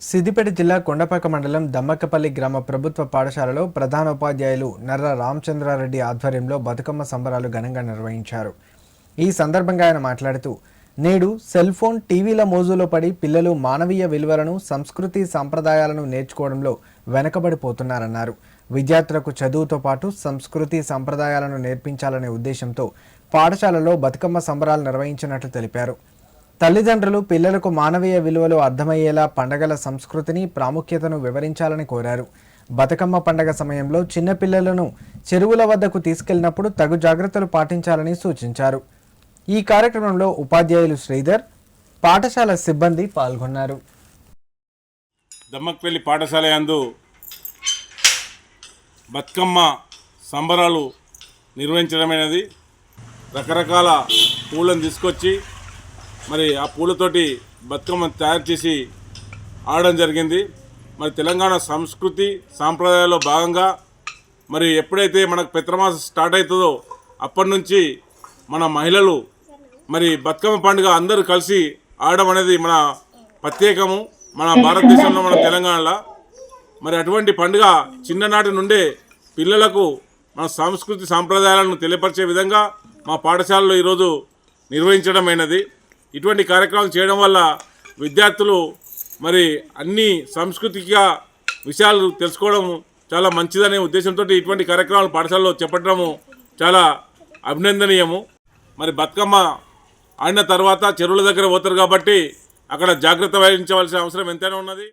సిద్దిపేట జిల్లా కొండపాక మండలం దమ్మకపల్లి గ్రామ ప్రభుత్వ పాఠశాలలో ప్రధానోపాధ్యాయులు నర్ర రామచంద్రారెడ్డి ఆధ్వర్యంలో బతుకమ్మ సంబరాలు ఘనంగా నిర్వహించారు. ఈ సందర్భంగా ఆయన మాట్లాడుతూ నేడు సెల్ ఫోన్ టీవీల మోజులో పడి పిల్లలు మానవీయ విలువలను సంస్కృతి సాంప్రదాయాలను నేర్చుకోవడంలో వెనకబడిపోతున్నారన్నారు. విద్యార్థులకు చదువుతో పాటు సంస్కృతి సంప్రదాయాలను నేర్పించాలనే ఉద్దేశంతో పాఠశాలలో బతుకమ్మ సంబరాలు నిర్వహించినట్లు తెలిపారు. తల్లిదండ్రులు పిల్లలకు మానవీయ విలువలు అర్థమయ్యేలా పండగల సంస్కృతిని ప్రాముఖ్యతను వివరించాలని కోరారు. బతుకమ్మ పండగ సమయంలో చిన్నపిల్లలను చెరువుల వద్దకు తీసుకెళ్ళినప్పుడు తగు జాగ్రత్తలు పాటించాలని సూచించారు. ఈ కార్యక్రమంలో ఉపాధ్యాయులు శ్రీధర్ పాఠశాల సిబ్బంది పాల్గొన్నారు. దమ్మక్పల్లి పాఠశాల యందు బతుకమ్మ సంబరాలు నిర్వహించడమైనది. రకరకాల పూలను తీసుకొచ్చి మరి ఆ పూలతోటి బతుకమ్మ తయారు చేసి ఆడడం జరిగింది. మరి తెలంగాణ సంస్కృతి సాంప్రదాయాల్లో భాగంగా మరి ఎప్పుడైతే మనకు పిత్రమాస స్టార్ట్ అవుతుందో అప్పటి నుంచి మన మహిళలు మరి బతుకమ్మ పండుగ అందరూ కలిసి ఆడడం అనేది మన ప్రత్యేకము. మన భారతదేశంలో మన తెలంగాణలో. మరి అటువంటి పండుగ చిన్ననాటి నుండే పిల్లలకు మన సంస్కృతి సాంప్రదాయాలను తెలియపరిచే విధంగా మా పాఠశాలలో ఈరోజు నిర్వహించడమైనది. ఇటువంటి కార్యక్రమాలు చేయడం వల్ల విద్యార్థులు మరి అన్ని సాంస్కృతిక విషయాలు తెలుసుకోవడం చాలా మంచిదనే ఉద్దేశంతో ఇటువంటి కార్యక్రమాలు పాఠశాలలో చెప్పడము చాలా అభినందనీయము. మరి బతుకమ్మ ఆడిన తర్వాత చెరువుల దగ్గర పోతారు కాబట్టి అక్కడ జాగ్రత్త వహించవలసిన అవసరం ఎంతైనా ఉన్నది.